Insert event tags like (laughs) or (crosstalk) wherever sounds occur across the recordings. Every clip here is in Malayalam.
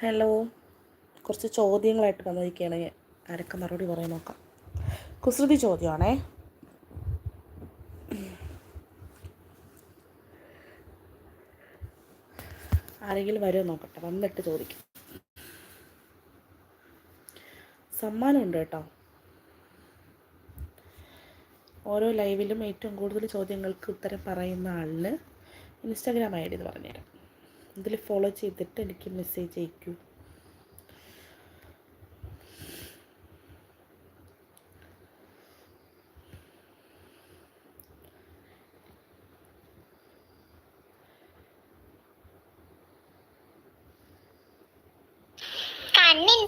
ഹലോ കുറച്ച് ചോദ്യങ്ങളായിട്ട് വന്നിരിക്കുകയാണ്. ആരൊക്കെ മറുപടി പറയാൻ നോക്കാം. കുസൃതി ചോദ്യമാണേ. ആരെങ്കിലും വരുമോ നോക്കട്ടെ. വന്നിട്ട് ചോദിക്കും. സമ്മാനമുണ്ട് കേട്ടോ. ഓരോ ലൈവിലും ഏറ്റവും കൂടുതൽ ചോദ്യങ്ങൾക്ക് ഉത്തരം പറയുന്ന ആളിന് ഇൻസ്റ്റാഗ്രാം ഐ ഡി എന്ന് പറഞ്ഞുതരാം. ഇതിൽ ഫോളോ ചെയ്തിട്ട് എനിക്ക് മെസ്സേജ് അയക്കൂ. കണ്ണിൻ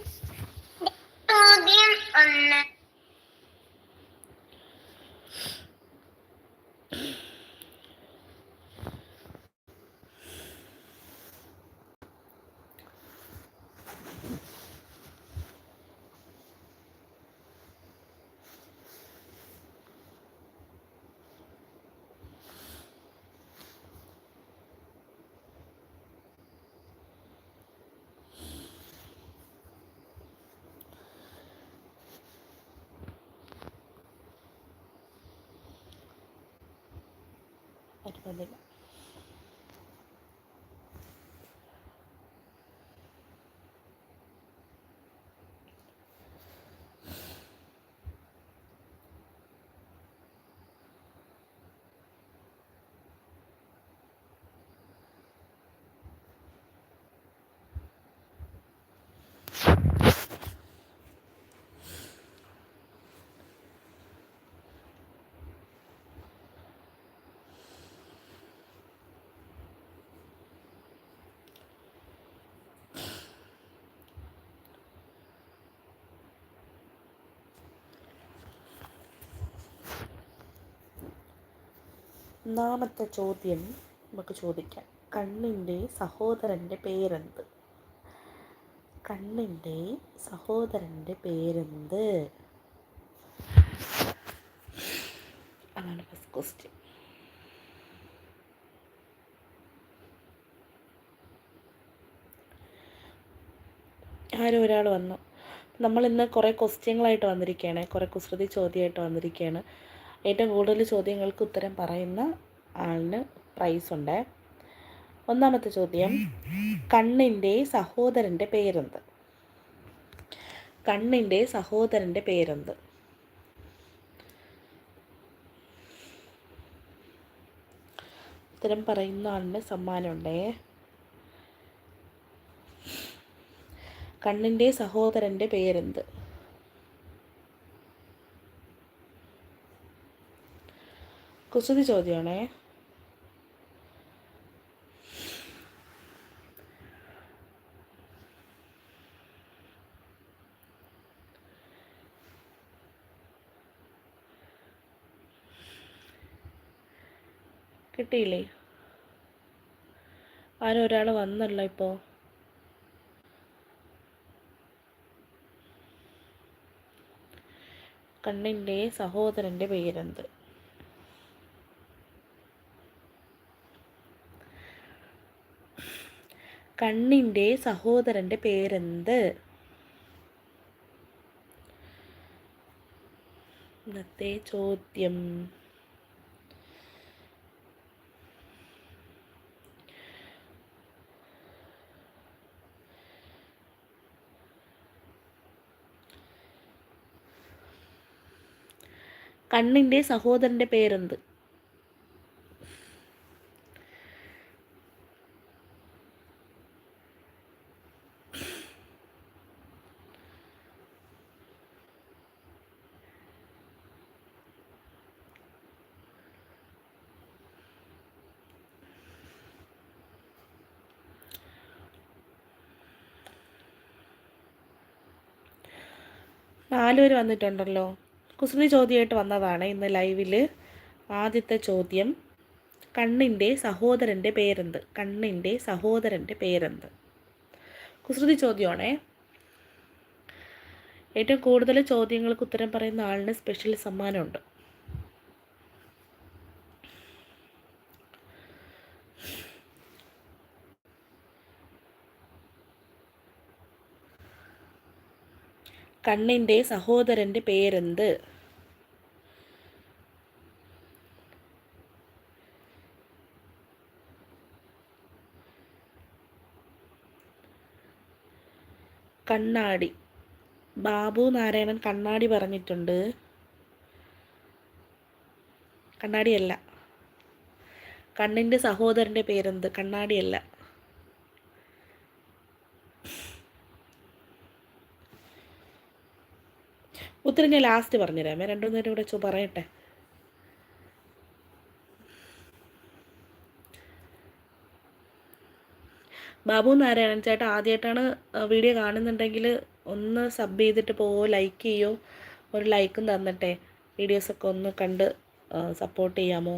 ചോദ്യം ഒന്ന്. कट कर ഒന്നാമത്തെ ചോദ്യം നമുക്ക് ചോദിക്കാം. കണ്ണിന്റെ സഹോദരന്റെ പേരെന്ത്? കണ്ണിന്റെ സഹോദരന്റെ പേരെന്ത്? അതാണ് ഫസ്റ്റ് ക്വസ്റ്റ്യൻ ആരും ഒരാൾ വന്നു. നമ്മൾ ഇന്ന് കുറേ ക്വസ്റ്റ്യങ്ങളായിട്ട് വന്നിരിക്കുകയാണ്. കുറേ കുസൃതി ചോദ്യമായിട്ട് വന്നിരിക്കുകയാണ്. ഏറ്റവും കൂടുതൽ ചോദ്യങ്ങൾക്ക് ഉത്തരം പറയുന്ന ആളിന് പ്രൈസ് ഉണ്ട്. ഒന്നാമത്തെ ചോദ്യം കണ്ണിന്റെ സഹോദരന്റെ പേരെന്ത്? കണ്ണിന്റെ സഹോദരന്റെ പേരെന്ത്? ഉത്തരം പറയുന്ന ആളിന് സമ്മാനമുണ്ടേ. കണ്ണിന്റെ സഹോദരന്റെ പേരെന്ത്? കുസൃതി ചോദ്യമാണേ കിട്ടിയില്ലേ? ആരും ഒരാൾ വന്നല്ലോ ഇപ്പോൾ കണ്ണിന്റെ സഹോദരന്റെ പേരെന്ത്? കണ്ണിന്റെ സഹോദരന്റെ പേരെന്ത്? ഇന്നത്തെ ചോദ്യം. കണ്ണിന്റെ സഹോദരന്റെ പേരെന്ത്? നാലുപേര് വന്നിട്ടുണ്ടല്ലോ. കുസൃതി ചോദ്യമായിട്ട് വന്നതാണ് ഇന്ന് ലൈവിൽ ആദ്യത്തെ ചോദ്യം കണ്ണിന്റെ സഹോദരന്റെ പേരെന്ത്? കണ്ണിന്റെ സഹോദരന്റെ പേരെന്ത്? കുസൃതി ചോദ്യമാണേ. ഏറ്റവും കൂടുതൽ ചോദ്യങ്ങൾക്ക് ഉത്തരം പറയുന്ന ആളിന് സ്പെഷ്യൽ സമ്മാനമുണ്ട്. കണ്ണിന്റെ സഹോദരന്റെ പേരെന്ത്? കണ്ണാടി. ബാബു നാരായണൻ കണ്ണാടി പറഞ്ഞിട്ടുണ്ട്. കണ്ണാടിയല്ല. കണ്ണിന്റെ സഹോദരന്റെ പേരെന്ത്? കണ്ണാടിയല്ല. ഉത്തരം ഞാൻ ലാസ്റ്റ് പറഞ്ഞുതരാമേ രണ്ടു നേരം കൂടെ ചോ പറയട്ടെ. ബാബു നാരായണൻ ചേട്ടാ ആദ്യമായിട്ടാണ് വീഡിയോ കാണുന്നുണ്ടെങ്കിൽ ഒന്ന് സബ് ചെയ്തിട്ട് പോവോ ലൈക്ക് ചെയ്യോ? ഒരു ലൈക്കും തന്നിട്ടെ. വീഡിയോസൊക്കെ ഒന്ന് കണ്ട് സപ്പോർട്ട് ചെയ്യാമോ?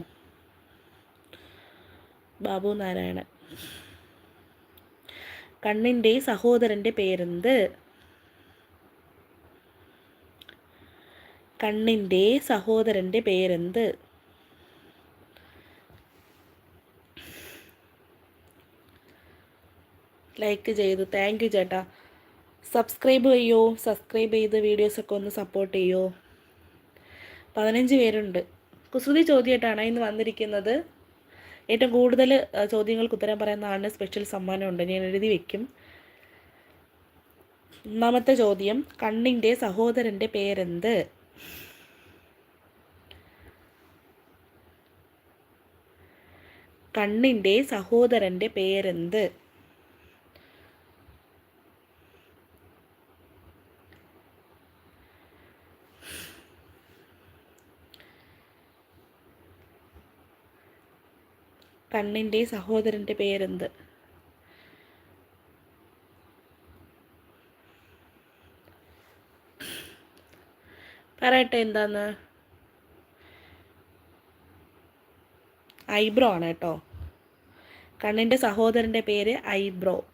ബാബു നാരായണൻ. കണ്ണിന്റെ സഹോദരന്റെ പേരെന്ത്? കണ്ണിന്റെ സഹോദരന്റെ പേരെന്ത്? ലൈക്ക് ചെയ്തു. താങ്ക് യു ചേട്ടാ. സബ്സ്ക്രൈബ് ചെയ്യോ? സബ്സ്ക്രൈബ് ചെയ്ത് വീഡിയോസൊക്കെ ഒന്ന് സപ്പോർട്ട് ചെയ്യോ? പതിനഞ്ച് പേരുണ്ട്. കുസൃതി ചോദ്യമായിട്ടാണ് ഇന്ന് വന്നിരിക്കുന്നത്. ഏറ്റവും കൂടുതൽ ചോദ്യങ്ങൾക്ക് ഉത്തരം പറയുന്ന ആളിന് സ്പെഷ്യൽ സമ്മാനമുണ്ട്. ഞാൻ എഴുതി വയ്ക്കും ഒന്നാമത്തെ ചോദ്യം കണ്ണിന്റെ സഹോദരന്റെ പേരെന്ത്? കണ്ണിന്റെ സഹോദരന്റെ പേരെന്ത്? കണ്ണിന്റെ സഹോദരന്റെ പേരെന്ത്? പറയട്ടെ എന്താന്ന്? ഐബ്രോ ആണ് കേട്ടോ. കണ്ണിന്റെ സഹോദരന്റെ പേര് ഐബ്രോ.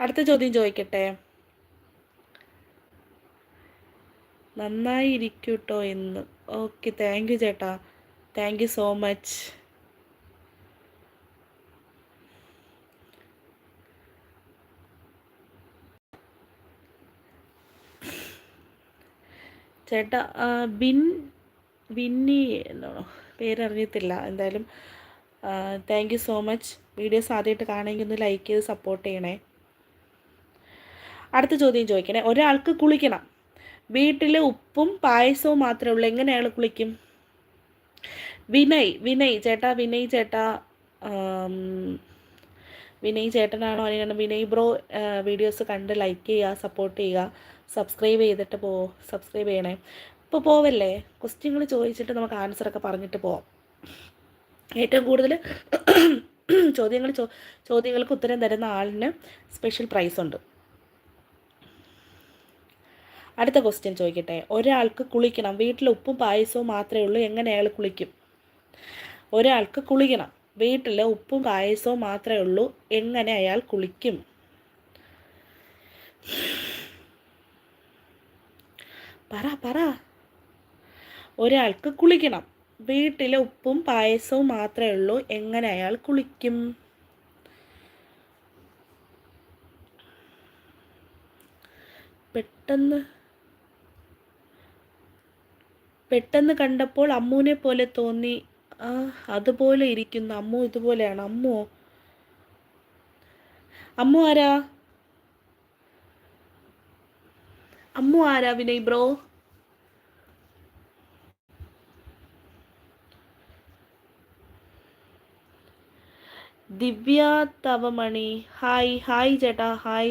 അടുത്ത ചോദ്യം ചോദിക്കട്ടെ? നന്നായി ഇരിക്കൂട്ടോ എന്ന്. ഓക്കെ താങ്ക് യു ചേട്ടാ. താങ്ക് യു സോ മച്ച് ചേട്ടാ ബിൻ ബിന്നി എന്നാണോ പേരറിയത്തില്ല. എന്തായാലും thank you so much videos ആദ്യമായിട്ട് കാണുമെങ്കിൽ ഒന്ന് ലൈക്ക് ചെയ്ത് സപ്പോർട്ട് ചെയ്യണേ. അടുത്ത ചോദ്യം ചോദിക്കണേ. ഒരാൾക്ക് കുളിക്കണം. വീട്ടിൽ ഉപ്പും പായസവും മാത്രമേ ഉള്ളൂ. എങ്ങനെ അയാൾ കുളിക്കും? വിനയ് വിനയ് ചേട്ടാ വിനയ് ചേട്ടാ വിനയ് ചേട്ടനാണോ? അല്ലെങ്കിൽ വിനയ് ബ്രോ വീഡിയോസ് കണ്ട് ലൈക്ക് ചെയ്യുക സപ്പോർട്ട് ചെയ്യുക. സബ്സ്ക്രൈബ് ചെയ്തിട്ട് പോ സബ്സ്ക്രൈബ് ചെയ്യണേ. ഇപ്പോൾ പോവല്ലേ? ക്വസ്റ്റ്യങ്ങൾ ചോദിച്ചിട്ട് നമുക്ക് ആൻസറൊക്കെ പറഞ്ഞിട്ട് പോവാം. ഏറ്റവും കൂടുതൽ (coughs) ചോദ്യങ്ങൾ ചോ ചോദ്യങ്ങൾക്ക് ഉത്തരം തരുന്ന ആളിന് സ്പെഷ്യൽ പ്രൈസ് ഉണ്ട്. അടുത്ത ക്വസ്റ്റ്യൻ ചോദിക്കട്ടെ. ഒരാൾക്ക് കുളിക്കണം. വീട്ടിൽ ഉപ്പും പായസവും മാത്രമേ ഉള്ളൂ. എങ്ങനെ അയാൾ കുളിക്കും? ഒരാൾക്ക് കുളിക്കണം. വീട്ടിൽ ഉപ്പും പായസവും മാത്രമേ ഉള്ളൂ. എങ്ങനെ അയാൾ കുളിക്കും? പറ പറ. ഒരാൾക്ക് കുളിക്കണം. വീട്ടിലെ ഉപ്പും പായസവും മാത്രമേ ഉള്ളൂ. എങ്ങനെ അയാൾ കുളിക്കും? പെട്ടെന്ന് പെട്ടെന്ന് കണ്ടപ്പോൾ അമ്മുവിനെ പോലെ തോന്നി. ആ അതുപോലെ ഇരിക്കുന്നു. അമ്മു ഇതുപോലെയാണ്. അമ്മു അമ്മു ആരാ? അമ്മു ആരാ Vinay bro? Divya Thavamani. Hi hi ചേട്ടാ ഹായ്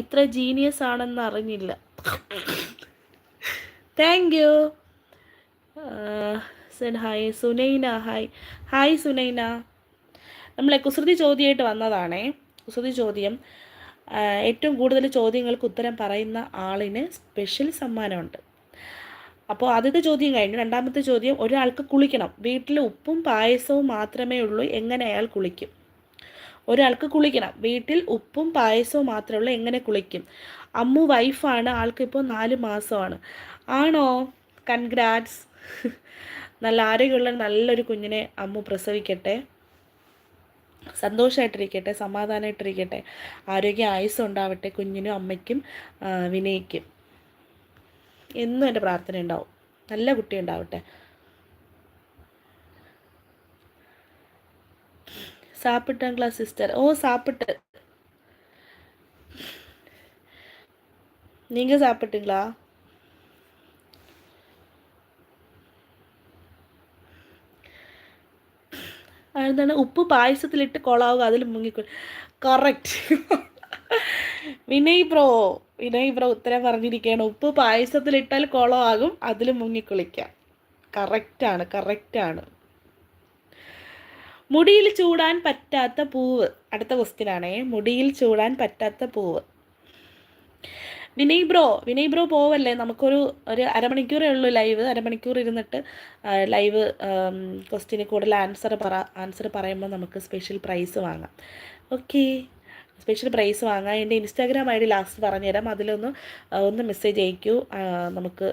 ഇത്ര ജീനിയസ് ആണെന്ന് അറിഞ്ഞില്ല. Thank you Z hi Sunaina hi hi Sunaina. നമ്മളെ കുസൃതി ചോദ്യമായിട്ട് വന്നതാണേ. കുസൃതി ചോദ്യം. ഏറ്റവും കൂടുതൽ ചോദ്യങ്ങൾക്ക് ഉത്തരം പറയുന്ന ആളിന് സ്പെഷ്യൽ സമ്മാനമുണ്ട്. അപ്പോൾ ആദ്യത്തെ ചോദ്യം കഴിഞ്ഞു. രണ്ടാമത്തെ ചോദ്യം ഒരാൾക്ക് കുളിക്കണം. വീട്ടിൽ ഉപ്പും പായസവും മാത്രമേ ഉള്ളൂ എങ്ങനെ അയാൾ കുളിക്കും? ഒരാൾക്ക് കുളിക്കണം. വീട്ടിൽ ഉപ്പും പായസവും മാത്രമേ ഉള്ളൂ എങ്ങനെ കുളിക്കും? അമ്മു വൈഫാണ് ആൾക്കിപ്പോൾ നാല് മാസമാണ്. ആണോ? കൺഗ്രാറ്റ്സ് (laughs) നല്ല ആരോഗ്യമുള്ള നല്ലൊരു കുഞ്ഞിനെ അമ്മു പ്രസവിക്കട്ടെ. സന്തോഷമായിട്ടിരിക്കട്ടെ സമാധാനമായിട്ടിരിക്കട്ടെ ആരോഗ്യ ആയുസ്സം ഉണ്ടാവട്ടെ കുഞ്ഞിനും അമ്മയ്ക്കും ആ, വിനയ്ക്കും എന്നും എൻ്റെ പ്രാർത്ഥന ഉണ്ടാവും നല്ല കുട്ടി ഉണ്ടാവട്ടെ സാപ്പിട്ടാങ്കളാ സിസ്റ്റർ ഓ சாப்பிட்டு நீங்க சாப்பிட்டீங்களா എന്താണ് ഉപ്പ് പായസത്തിലിട്ട് കൊളാവുക അതിൽ മുങ്ങിക്കൊള്ളു correct Vinay bro Vinay bro ഉത്തരം പറഞ്ഞിരിക്കുകയാണ് ഉപ്പ് പായസത്തിലിട്ടാൽ കുളമാകും അതിൽ മുങ്ങിക്കുളിക്കാം. കറക്റ്റാണ് കറക്റ്റാണ് മുടിയിൽ ചൂടാൻ പറ്റാത്ത പൂവ്. അടുത്ത ക്വസ്റ്റ്യൻ ആണേ. മുടിയിൽ ചൂടാൻ പറ്റാത്ത പൂവ്. വിനയ് ബ്രോ വിനയ് ബ്രോ പോവല്ലേ? നമുക്കൊരു ഒരു അരമണിക്കൂറേ ഉള്ളൂ ലൈവ്. അരമണിക്കൂർ ഇരുന്നിട്ട് ലൈവ് ക്വസ്റ്റിന് കൂടുതൽ ആൻസർ പറ ആൻസർ പറയുമ്പോൾ നമുക്ക് സ്പെഷ്യൽ പ്രൈസ് വാങ്ങാം. ഓക്കെ. സ്പെഷ്യൽ പ്രൈസ് വാങ്ങാം. എന്റെ ഇൻസ്റ്റാഗ്രാം ഐ ഡി ലാസ്റ്റ് പറഞ്ഞുതരാം. അതിലൊന്ന് ഒന്ന് മെസ്സേജ് അയക്കൂ. നമുക്ക്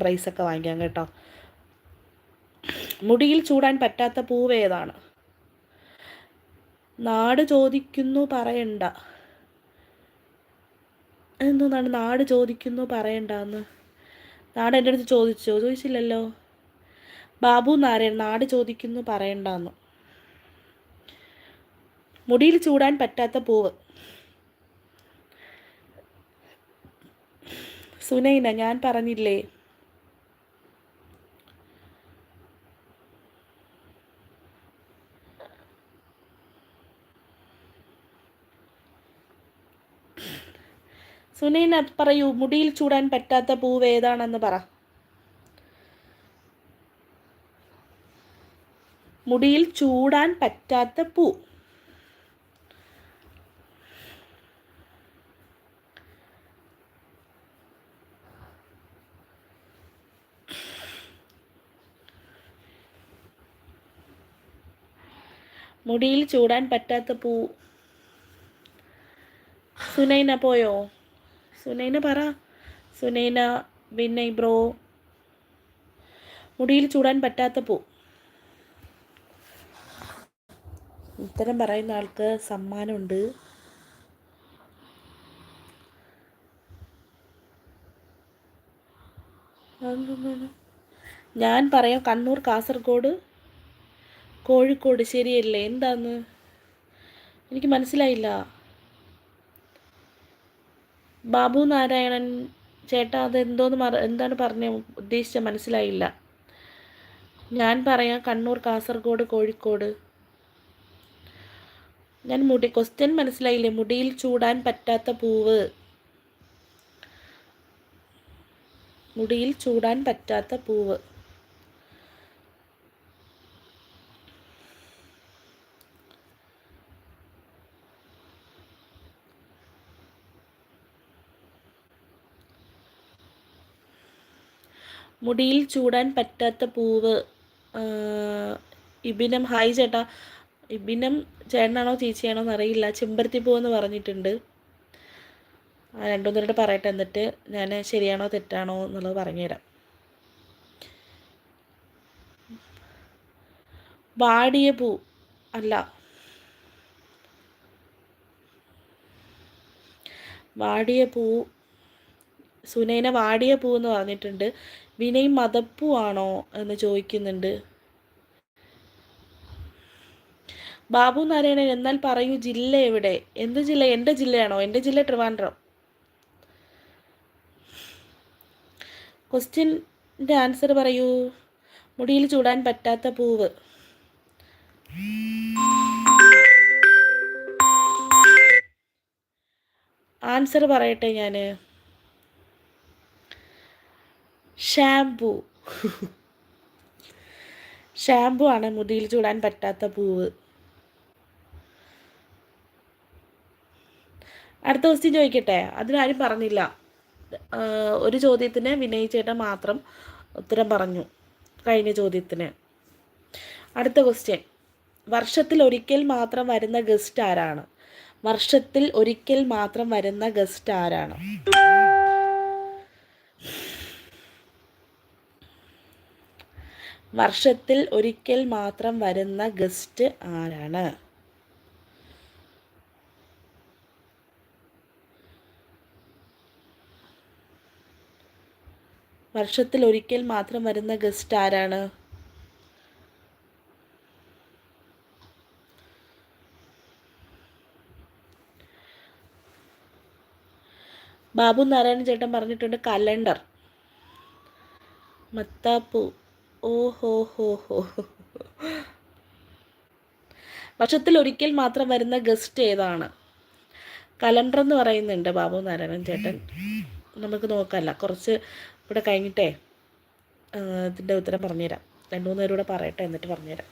പ്രൈസൊക്കെ വാങ്ങിക്കാം കേട്ടോ. മുടിയിൽ ചൂടാൻ പറ്റാത്ത പൂവേതാണ് നാട് ചോദിക്കുന്നു പറയണ്ട. എന്തോന്നാണ് നാട് ചോദിക്കുന്നു പറയണ്ടെന്ന്? നാട് എന്റെ അടുത്ത് ചോദിച്ചോ? ചോദിച്ചില്ലല്ലോ. ബാബു നാരായൺ നാട് ചോദിക്കുന്നു പറയണ്ടെന്ന്. മുടിയിൽ ചൂടാൻ പറ്റാത്ത പൂവ്. സുനൈന ഞാൻ പറഞ്ഞില്ലേ സുനൈന പറയൂ മുടിയിൽ ചൂടാൻ പറ്റാത്ത പൂവ് ഏതാണെന്ന് പറ. മുടിയിൽ ചൂടാൻ പറ്റാത്ത പൂ. മുടിയിൽ ചൂടാൻ പറ്റാത്ത പൂ. സുനൈന പോയോ? സുനൈന പറ. സുനൈന പിന്നെ ബ്രോ. മുടിയിൽ ചൂടാൻ പറ്റാത്ത പൂ. ഉത്തരം പറയുന്ന ആൾക്ക് സമ്മാനമുണ്ട്? ഞാൻ പറയാം കണ്ണൂർ കാസർഗോഡ്. കോഴിക്കോട് ശരിയല്ലേ? എന്താന്ന്? എനിക്ക് മനസ്സിലായില്ല. ബാബു നാരായണൻ ചേട്ടാ അതെന്തോന്ന് മറ എന്താണ് പറഞ്ഞ? ഉദ്ദേശിച്ച മനസ്സിലായില്ല. ഞാൻ പറയാം കണ്ണൂർ കാസർഗോഡ് കോഴിക്കോട്. ഞാൻ മുടി ക്വസ്റ്റ്യൻ മനസ്സിലായില്ലേ? മുടിയിൽ ചൂടാൻ പറ്റാത്ത പൂവ്. മുടിയിൽ ചൂടാൻ പറ്റാത്ത പൂവ്. മുടിയിൽ ചൂടാൻ പറ്റാത്ത പൂവ്. ഇബിനം ഹായ് ചേട്ടാ. ഇബിനം ചേട്ടനാണോ ചേച്ചിയാണോ എന്നറിയില്ല. ചെമ്പരത്തി പൂവെന്ന് പറഞ്ഞിട്ടുണ്ട്. ആ രണ്ടുമൂന്നിട്ട് പറയട്ടെ എന്നിട്ട് ഞാൻ ശരിയാണോ തെറ്റാണോ എന്നുള്ളത് പറഞ്ഞുതരാം. വാടിയ പൂ അല്ല. വാടിയ പൂ സുനൈന വാടിയ പൂ എന്ന് പറഞ്ഞിട്ടുണ്ട്. വിനയ് മതപ്പു ആണോ എന്ന് ചോദിക്കുന്നുണ്ട്. ബാബു നാരായണൻ എന്നാൽ പറയൂ ജില്ല എവിടെ? എന്ത് ജില്ല? എന്റെ ജില്ലയാണോ? എന്റെ ജില്ല ട്രിവാൻഡ്രം. ക്വസ്റ്റ്യന്റെ ആൻസർ പറയൂ. മുടിയിൽ ചൂടാൻ പറ്റാത്ത പൂവ്. ആൻസർ പറയട്ടെ ഞാൻ ഷാംപൂ. ഷാംപൂ ആണ് മുടിയിൽ ചൂടാൻ പറ്റാത്ത പൂവ്. അടുത്ത ക്വസ്റ്റ്യൻ ചോദിക്കട്ടെ? അതിനാരും പറഞ്ഞില്ല. ഒരു ചോദ്യത്തിന് വിനയ് ചേട്ടൻ മാത്രം ഉത്തരം പറഞ്ഞു. കഴിഞ്ഞ ചോദ്യത്തിന്. അടുത്ത ക്വസ്റ്റ്യൻ വർഷത്തിൽ ഒരിക്കൽ മാത്രം വരുന്ന ഗസ്റ്റ് ആരാണ്? വർഷത്തിൽ ഒരിക്കൽ മാത്രം വരുന്ന ഗസ്റ്റ് ആരാണ്? വർഷത്തിൽ ഒരിക്കൽ മാത്രം വരുന്ന ഗസ്റ്റ് ആരാണ്? വർഷത്തിൽ ഒരിക്കൽ മാത്രം വരുന്ന ഗസ്റ്റ് ആരാണ്? ബാബു നാരായണൻ ചേട്ടൻ പറഞ്ഞിട്ടുണ്ട് കലണ്ടർ. മത്താപ്പൂ ഓ ഹോ ഹോ വർഷത്തിൽ ഒരിക്കൽ മാത്രം വരുന്ന ഗസ്റ്റ് ഏതാണ്? കലണ്ടർ എന്ന് പറയുന്നുണ്ട് ബാബു നാരായണൻ ചേട്ടൻ. നമുക്ക് നോക്കാമല്ല കുറച്ച് ഇവിടെ കഴിഞ്ഞിട്ടേ ഇതിന്റെ ഉത്തരം പറഞ്ഞുതരാം. രണ്ട് മൂന്ന് പേരൂടെ പറയട്ടെ എന്നിട്ട് പറഞ്ഞുതരാം.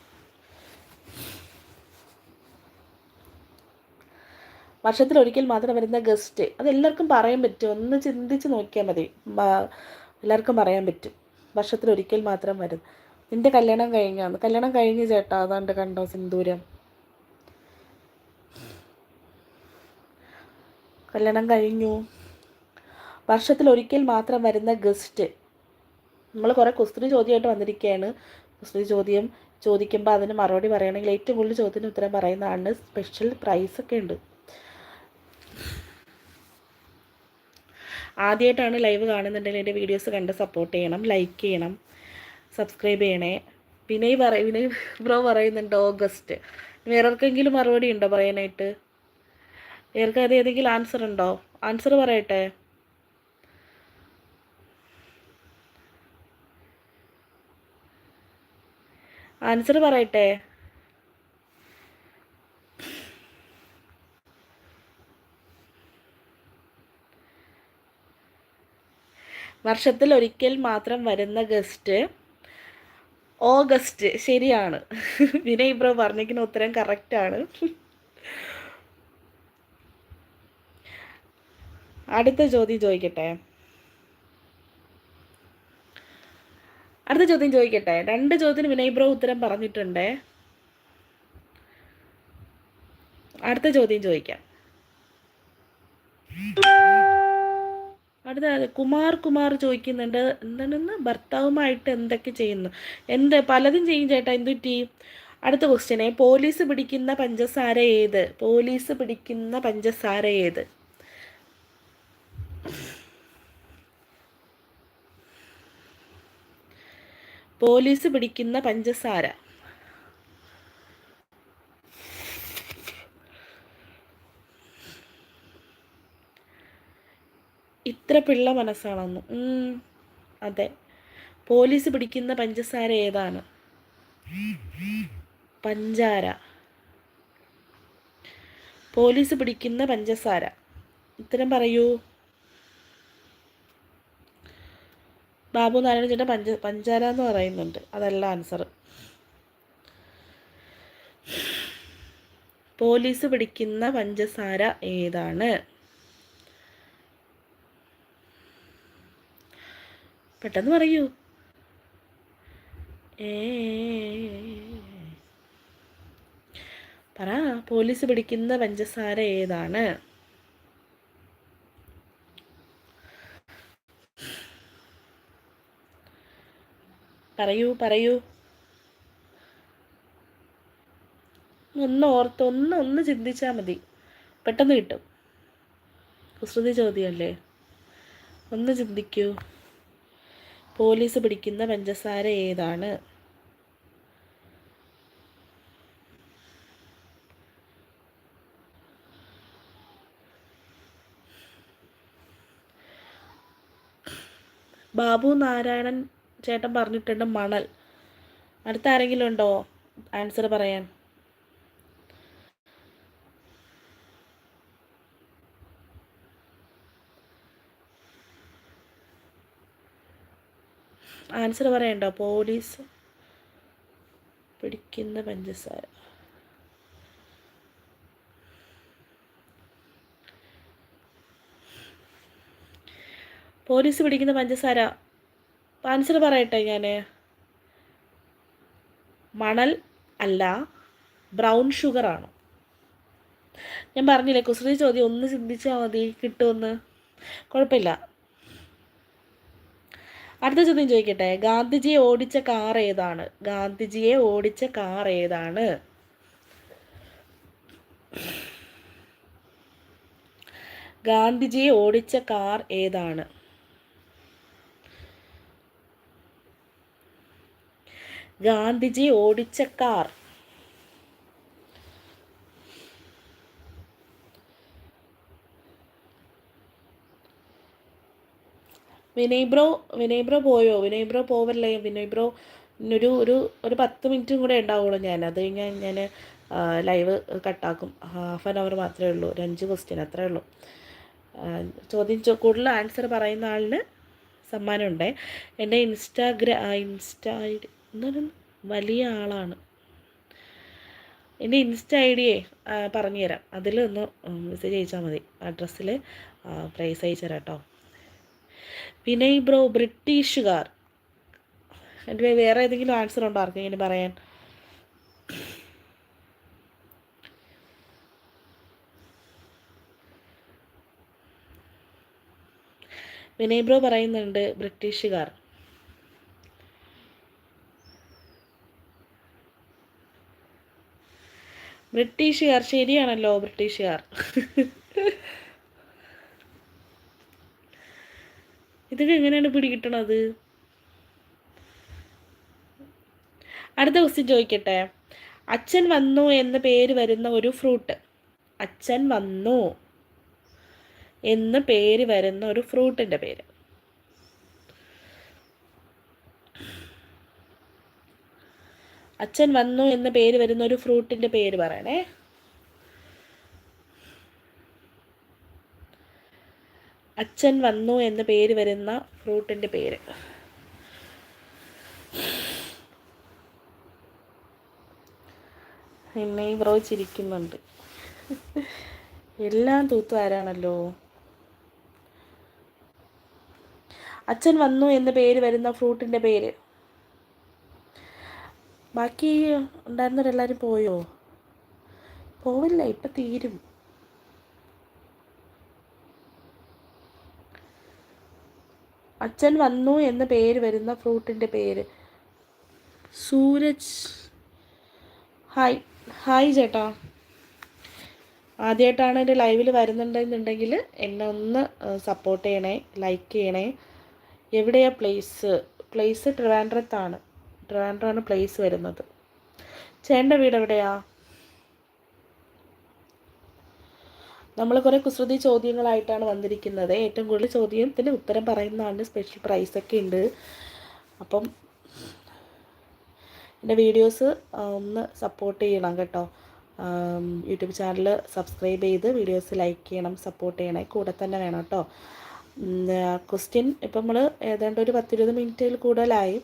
വർഷത്തിൽ ഒരിക്കൽ മാത്രം വരുന്ന ഗസ്റ്റ്. അത് എല്ലാവർക്കും പറയാൻ പറ്റും. ഒന്ന് ചിന്തിച്ച് നോക്കിയാൽ മതി. എല്ലാവർക്കും പറയാൻ പറ്റും. വർഷത്തിൽ ഒരിക്കൽ മാത്രം വരും. നിന്റെ കല്യാണം കഴിഞ്ഞാന്ന്. കല്യാണം കഴിഞ്ഞ് ചേട്ടാ അതാണ്ട് കണ്ടോ സിന്ദൂരം? കല്യാണം കഴിഞ്ഞു. വർഷത്തിൽ ഒരിക്കൽ മാത്രം വരുന്ന ഗസ്റ്റ്. നമ്മൾ കുറേ കുസ്തി ചോദ്യമായിട്ട് വന്നിരിക്കുകയാണ് കുസ്തി ചോദ്യം ചോദിക്കുമ്പോൾ അതിന് മറുപടി പറയുകയാണെങ്കിൽ ഏറ്റവും കൂടുതൽ ചോദ്യത്തിന് ഉത്തരം പറയുന്ന ആളിന് സ്പെഷ്യൽ പ്രൈസൊക്കെ ഉണ്ട്. ആദ്യമായിട്ടാണ് ലൈവ് കാണുന്നുണ്ടെങ്കിൽ എന്റെ വീഡിയോസ് കണ്ട് സപ്പോർട്ട് ചെയ്യണം ലൈക്ക് ചെയ്യണം സബ്സ്ക്രൈബ് ചെയ്യണേ. വിനയ് പറ വിനയ് ബ്രോ പറയുന്നുണ്ട് ഓഗസ്റ്റ് വേറെ ആർക്കെങ്കിലും മറുപടി ഉണ്ടോ പറയാനായിട്ട്? വേറെ അത് ഏതെങ്കിലും ആൻസർ ഉണ്ടോ? ആൻസർ പറയട്ടെ. ആൻസർ പറയട്ടെ. വർഷത്തിൽ ഒരിക്കൽ മാത്രം വരുന്ന ഗസ്റ്റ് ഓഗസ്റ്റ്. ശരിയാണ്. (laughs) വിനയ് ബ്രോ പറഞ്ഞിരിക്കുന്ന ഉത്തരം കറക്റ്റാണ് അടുത്ത ചോദ്യം ചോദിക്കട്ടെ? അടുത്ത ചോദ്യം ചോദിക്കട്ടെ? രണ്ട് ചോദ്യത്തിന് വിനയ് ബ്രോ ഉത്തരം പറഞ്ഞിട്ടുണ്ട്. അടുത്ത ചോദ്യം ചോദിക്കാം. അടുത്ത കുമാർ കുമാർ ചോദിക്കുന്നുണ്ട് എന്താണെന്ന് ഭർത്താവുമായിട്ട് എന്തൊക്കെ ചെയ്യുന്നു? എന്ത്? പലതും ചെയ്യും ചേട്ടാ. എന്തുറ്റി അടുത്ത ക്വസ്റ്റ്യനെ പോലീസ് പിടിക്കുന്ന പഞ്ചസാര ഏത്? പോലീസ് പിടിക്കുന്ന പഞ്ചസാര ഏത്? പോലീസ് പിടിക്കുന്ന പഞ്ചസാര. ഇത്ര പിള്ള മനസ്സാണെന്ന്. അതെ. പോലീസ് പിടിക്കുന്ന പഞ്ചസാര ഏതാണ്? പഞ്ചാര. പോലീസ് പിടിക്കുന്ന പഞ്ചസാര. ഉത്തരം പറയൂ. ബാബു നാരായണ ചേട്ടൻ പഞ്ച പഞ്ചാര എന്ന് പറയുന്നുണ്ട്. അതല്ല ആൻസർ പോലീസ് പിടിക്കുന്ന പഞ്ചസാര ഏതാണ്? പെട്ടെന്ന് പറയൂ. പറ പോലീസ് പിടിക്കുന്ന പഞ്ചസാര ഏതാണ്? പറയൂ പറയൂ. ഒന്ന് ഓർത്ത് ഒന്ന് ഒന്ന് ചിന്തിച്ചാൽ മതി. പെട്ടെന്ന് കിട്ടും. കുസൃതി ചോദ്യമല്ലേ? ഒന്ന് ചിന്തിക്കൂ. പോലീസ് പിടിക്കുന്ന പഞ്ചസാര ഏതാണ്? ബാബു നാരായണൻ ചേട്ടൻ പറഞ്ഞിട്ടുണ്ട് മണൽ. അടുത്ത ആരെങ്കിലും ഉണ്ടോ? ആൻസർ പറയാൻ. ആൻസർ പറയണ്ടോ പോലീസ് പിടിക്കുന്ന പഞ്ചസാര. പോലീസ് പിടിക്കുന്ന പഞ്ചസാര. ആൻസർ പറയട്ടെ ഞാൻ മണൽ അല്ല ബ്രൗൺ ഷുഗർ ആണ്. ഞാൻ പറഞ്ഞില്ലേ കുസൃതി ചോദ്യം ഒന്ന് ചിന്തിച്ചാൽ മതി കിട്ടുമെന്ന്. കുഴപ്പമില്ല. അടുത്ത ചോദ്യം ചോദിക്കട്ടെ? ഗാന്ധിജിയെ ഓടിച്ച കാർ ഏതാണ്? ഗാന്ധിജിയെ ഓടിച്ച കാർ ഏതാണ്? ഗാന്ധിജിയെ ഓടിച്ച കാർ ഏതാണ്? ഗാന്ധിജി ഓടിച്ച car. Vinay bro Vinay bro പോയോ? വിനയ് ബ്രോ പോവല്ലേ? വിനയ് ബ്രോ ഒരു ഒരു ഒരു പത്ത് മിനിറ്റും കൂടെ ഉണ്ടാവുള്ളൂ ഞാൻ. അത് കഴിഞ്ഞാൽ ഞാൻ ലൈവ് കട്ടാക്കും. ഹാഫ് ആൻ അവർ മാത്രമേ ഉള്ളൂ. ഒരു അഞ്ച് ക്വസ്റ്റ്യൻ അത്രേ ഉള്ളൂ. ചോദ്യം കൂടുതൽ ആൻസർ പറയുന്ന ആളിന് സമ്മാനമുണ്ട്. എന്റെ ഇൻസ്റ്റാഗ്രാ ഇൻസ്റ്റാ ഐ ഡി എന്നൊരു വലിയ ആളാണ്. എന്റെ ഇൻസ്റ്റ ഐ ഡിയെ പറഞ്ഞുതരാം. അതിൽ ഒന്ന് മെസ്സേജ് അയച്ചാൽ മതി. അഡ്രസ്സിൽ പ്രൈസ് അയച്ചു തരാം കേട്ടോ. വിനയ് ബ്രോ ബ്രിട്ടീഷുകാർ. എന്റെ വേറെ ഏതെങ്കിലും ആൻസർ ഉണ്ടോ ആർക്കെങ്കിലും പറയാൻ? വിനയ് ബ്രോ പറയുന്നുണ്ട് ബ്രിട്ടീഷുകാർ. ബ്രിട്ടീഷുകാർ ശരിയാണല്ലോ ബ്രിട്ടീഷുകാർ. (laughs) ഇതൊക്കെ എങ്ങനെയാണ് പിടികിട്ടണത്? അടുത്ത ക്വസ്റ്റ്യൻ ചോദിക്കട്ടെ. അച്ഛൻ വന്നു എന്ന പേര് വരുന്ന ഒരു ഫ്രൂട്ട് അച്ഛൻ വന്നു എന്ന് പേര് വരുന്ന ഒരു ഫ്രൂട്ടിന്റെ പേര്. അച്ഛൻ വന്നു എന്ന പേര് വരുന്ന ഒരു ഫ്രൂട്ടിന്റെ പേര് പറയണേ. അച്ഛൻ വന്നു എന്ന പേര് വരുന്ന ഫ്രൂട്ടിന്റെ പേര്. എന്നെ ബ്രോ ചിരിക്കുന്നുണ്ട്. എല്ലാം തൂത്തുവാരാണല്ലോ അച്ഛൻ വന്നു എന്ന പേര് വരുന്ന ഫ്രൂട്ടിന്റെ പേര്. ബാക്കി ഉണ്ടായിരുന്നവരെല്ലാവരും പോയോ? പോവില്ല ഇപ്പം തീരും. അച്ഛൻ വന്നു എന്ന പേര് വരുന്ന ഫ്രൂട്ടിന്റെ പേര്. സൂരജ്. ഹായ്. ഹായ് ചേട്ടാ. ആദ്യമായിട്ടാണ് എന്റെ ലൈവിൽ വരുന്നുണ്ടെന്നുണ്ടെങ്കിൽ എന്നെ ഒന്ന് സപ്പോർട്ട് ചെയ്യണേ ലൈക്ക് ചെയ്യണേ. എവിടെയാ പ്ലേസ് പ്ലേസ് ട്രിവാൻഡ്രത്താണ്. ട്രിവാൻഡ്രമാണ് പ്ലേസ് വരുന്നത്. ചേട്ടന്റെ വീട് എവിടെയാ? നമ്മൾ കുറേ കുസൃതി ചോദ്യങ്ങളായിട്ടാണ് വന്നിരിക്കുന്നത്. ഏറ്റവും കൂടുതൽ ചോദ്യത്തിന് ഉത്തരം പറയുന്നതാണ് സ്പെഷ്യൽ സ്പെഷ്യൽ പ്രൈസൊക്കെ ഉണ്ട്. അപ്പം എന്റെ വീഡിയോസ് ഒന്ന് സപ്പോർട്ട് ചെയ്യണം കേട്ടോ. യൂട്യൂബ് ചാനൽ സബ്സ്ക്രൈബ് ചെയ്ത് വീഡിയോസ് ലൈക്ക് ചെയ്യണം സപ്പോർട്ട് ചെയ്യണേ. കൂടെ തന്നെ വേണം കേട്ടോ. ക്വസ്റ്റ്യൻ ഇപ്പം നമ്മൾ ഏതാണ്ട് ഒരു പത്തിരുപത് മിനിറ്റിൽ കൂടുതലായി.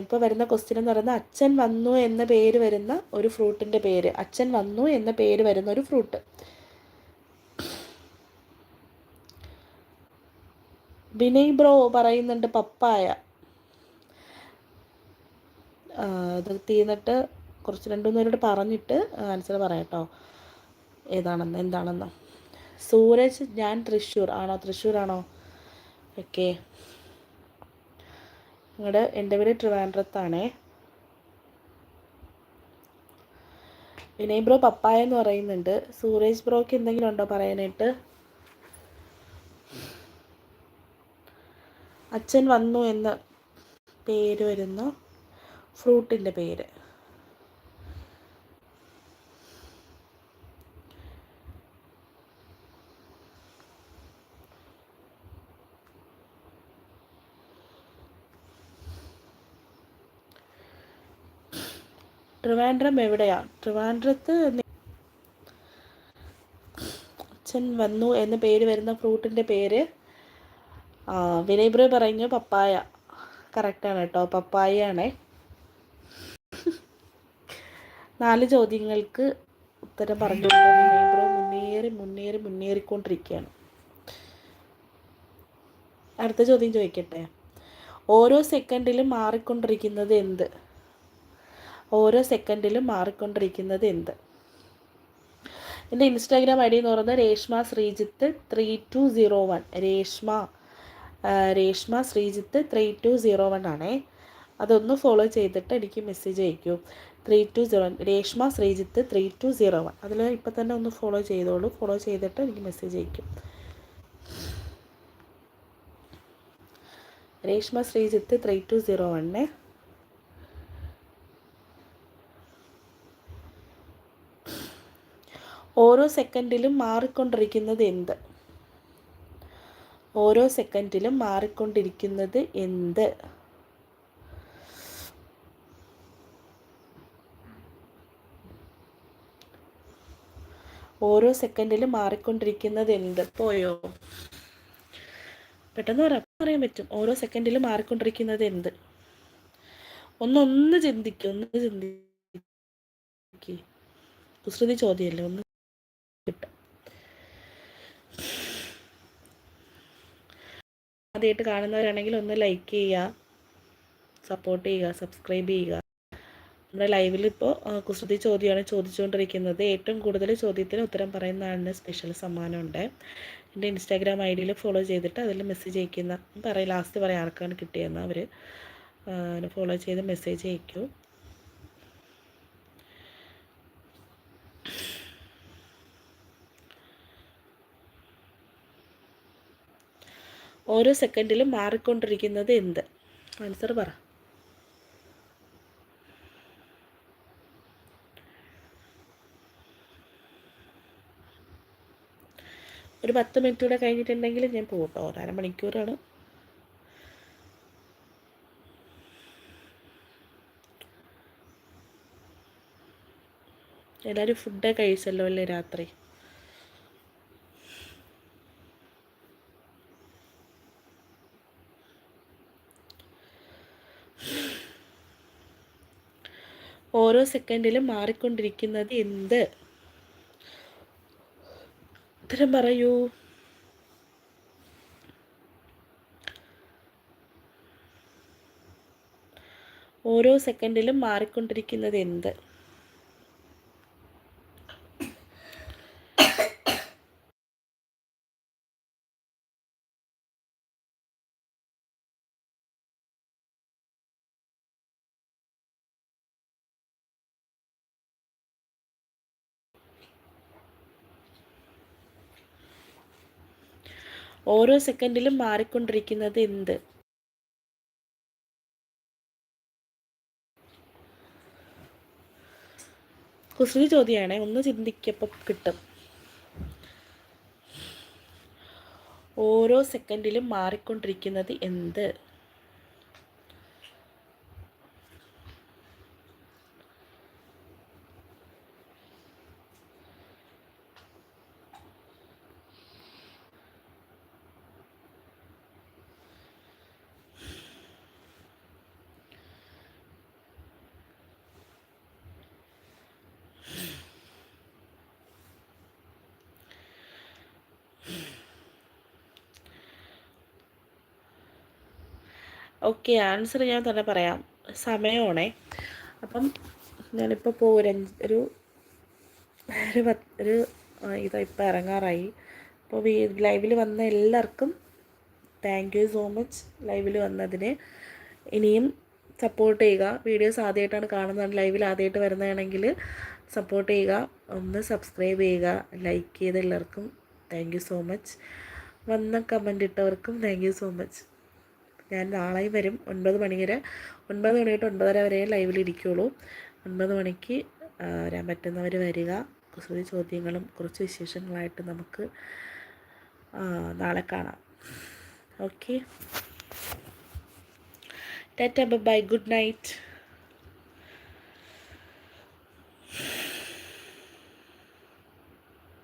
ഇപ്പോൾ വരുന്ന ക്വസ്റ്റ്യൻ എന്ന് പറയുന്നത് അച്ഛൻ വന്നു എന്ന പേര് വരുന്ന ഒരു ഫ്രൂട്ടിന്റെ പേര്. അച്ഛൻ വന്നു എന്ന പേര് വരുന്ന ഒരു ഫ്രൂട്ട് വിനയ് ബ്രോ പറയുന്നുണ്ട് പപ്പായ. ഇത് തീർന്നിട്ട് കുറച്ച് രണ്ട് മൂന്ന് പേരോട് പറഞ്ഞിട്ട് ആൻസർ പറയാം കേട്ടോ ഏതാണെന്ന് എന്താണെന്ന്. സൂരജ് ഞാൻ തൃശ്ശൂർ. ആണോ തൃശ്ശൂർ ആണോ ഓക്കെ. നിങ്ങളുടെ എന്റെ പേര് ട്രിവാൻഡ്രത്താണേ. വിനയ് ബ്രോ പപ്പായ എന്ന് പറയുന്നുണ്ട്. സൂരജ് ബ്രോക്ക് എന്തെങ്കിലും ഉണ്ടോ പറയാനായിട്ട്? അച്ഛൻ വന്നു എന്ന പേര് വരുന്ന. ഫ്രൂട്ടിന്റെ പേര്. ട്രിവാൻഡ്രം എവിടെയാണ് ട്രിവാൻഡ്രത്ത് അച്ഛൻ വന്നു എന്ന പേര് വരുന്ന ഫ്രൂട്ടിന്റെ പേര് ആ വിനയ് ബ്രോ പറഞ്ഞു പപ്പായ. കറക്റ്റാണ് കേട്ടോ പപ്പായയാണേ. നാല് ചോദ്യങ്ങൾക്ക് ഉത്തരം പറഞ്ഞുകൊണ്ട് വിനയ് ബ്രോ മുന്നേറി മുന്നേറി മുന്നേറിക്കൊണ്ടിരിക്കുകയാണ്. അടുത്ത ചോദ്യം ചോദിക്കട്ടെ. ഓരോ സെക്കൻഡിലും മാറിക്കൊണ്ടിരിക്കുന്നത് എന്ത്? ഓരോ സെക്കൻഡിലും മാറിക്കൊണ്ടിരിക്കുന്നത് എന്ത്? എന്റെ ഇൻസ്റ്റാഗ്രാം ഐ ഡി എന്ന് പറയുന്നത് Reshma Sreejith three two zero one. Reshma. Reshma Sreejith three two zero one ആണേ. അതൊന്ന് ഫോളോ ചെയ്തിട്ട് എനിക്ക് message അയക്കൂ. Three two zero Reshma Sreejith three two zero one അതിൽ ഇപ്പം തന്നെ ഒന്ന് ഫോളോ ചെയ്തോളൂ. ഫോളോ ചെയ്തിട്ട് എനിക്ക് മെസ്സേജ് അയക്കും. Reshma Sreejith three two zero വണ്ണേ ഓരോ സെക്കൻഡിലും മാറിക്കൊണ്ടിരിക്കുന്നത് എന്ത്? ഓരോ സെക്കൻഡിലും മാറിക്കൊണ്ടിരിക്കുന്നത് എന്ത്? ഓരോ സെക്കൻഡിലും മാറിക്കൊണ്ടിരിക്കുന്നത് എന്ത്? പോയോ? പെട്ടെന്ന് പറയാം പറയാൻ പറ്റും. ഓരോ സെക്കൻഡിലും മാറിക്കൊണ്ടിരിക്കുന്നത് എന്ത്? ഒന്നൊന്ന് ചിന്തിക്കും ഒന്ന് ചിന്തിക്കുക കുസൃതി ചോദ്യമല്ലേ? ഒന്ന് ആദ്യമായിട്ട് കാണുന്നവരാണെങ്കിൽ ഒന്ന് ലൈക്ക് ചെയ്യുക സപ്പോർട്ട് ചെയ്യുക സബ്സ്ക്രൈബ് ചെയ്യുക. നമ്മുടെ ലൈവിൽ ഇപ്പോൾ കുസൃതി ചോദ്യമാണ് ചോദിച്ചുകൊണ്ടിരിക്കുന്നത്. ഏറ്റവും കൂടുതൽ ചോദ്യത്തിന് ഉത്തരം പറയുന്ന ആളിന് സ്പെഷ്യൽ സമ്മാനമുണ്ട്. എന്റെ ഇൻസ്റ്റാഗ്രാം ഐ ഡിയിൽ ഫോളോ ചെയ്തിട്ട് അതിൽ മെസ്സേജ് അയക്കുന്ന പറയും ലാസ്റ്റ് പറയാം ആർക്കാണ് കിട്ടിയെന്ന് അവർ ഫോളോ ചെയ്ത് മെസ്സേജ് അയക്കൂ. ഓരോ സെക്കൻഡിലും മാറിക്കൊണ്ടിരിക്കുന്നത് എന്ത്? ആൻസർ പറ. ഒരു പത്ത് മിനിറ്റ് കൂടെ കഴിഞ്ഞിട്ടുണ്ടെങ്കിൽ ഞാൻ പോകും കേട്ടോ ഒരു അരമണിക്കൂറാണ്. എല്ലാവരും ഫുഡ് കഴിച്ചല്ലോ അല്ലേ രാത്രി ഓരോ സെക്കൻഡിലും മാറിക്കൊണ്ടിരിക്കുന്നത് എന്ത്? ഉത്തരം പറയൂ. ഓരോ സെക്കൻഡിലും മാറിക്കൊണ്ടിരിക്കുന്നത് എന്ത്? ഓരോ സെക്കൻഡിലും മാറിക്കൊണ്ടിരിക്കുന്നത് എന്ത്? കുസൃതി ചോദ്യമാണ് ഒന്ന് ചിന്തിക്കപ്പോൾ കിട്ടും. ഓരോ സെക്കൻഡിലും മാറിക്കൊണ്ടിരിക്കുന്നത് എന്ത്? ഓക്കെ ആൻസർ ഞാൻ തന്നെ പറയാം. സമയമാണേ. അപ്പം ഞാനിപ്പോൾ പോകും ഒരു ഒരു പത്ത് ഒരു ഇതാ ഇപ്പം ഇറങ്ങാറായി. അപ്പോൾ ലൈവിൽ വന്ന എല്ലാവർക്കും താങ്ക് യു സോ മച്ച് ലൈവിൽ വന്നതിന് ഇനിയും സപ്പോർട്ട് ചെയ്യുക. വീഡിയോസ് ആദ്യമായിട്ടാണ് കാണുന്നത് ലൈവിൽ ആദ്യമായിട്ട് വരുന്നതാണെങ്കിൽ സപ്പോർട്ട് ചെയ്യുക. ഒന്ന് സബ്സ്ക്രൈബ് ചെയ്യുക. ലൈക്ക് ചെയ്ത എല്ലാവർക്കും താങ്ക് സോ മച്ച് വന്ന കമന്റ് ഇട്ടവർക്കും താങ്ക് സോ മച്ച് ഞാൻ നാളെയും വരും. ഒൻപത് മണി വരെ ഒൻപത് മണി തൊട്ട് ഒൻപതര വരെ ലൈവിൽ ഇരിക്കുള്ളൂ. ഒൻപത് മണിക്ക് വരാൻ പറ്റുന്നവർ വരിക. കുറച്ച് ചോദ്യങ്ങളും കുറച്ച് വിശേഷങ്ങളായിട്ട് നമുക്ക് നാളെ കാണാം. Okay tata bye good night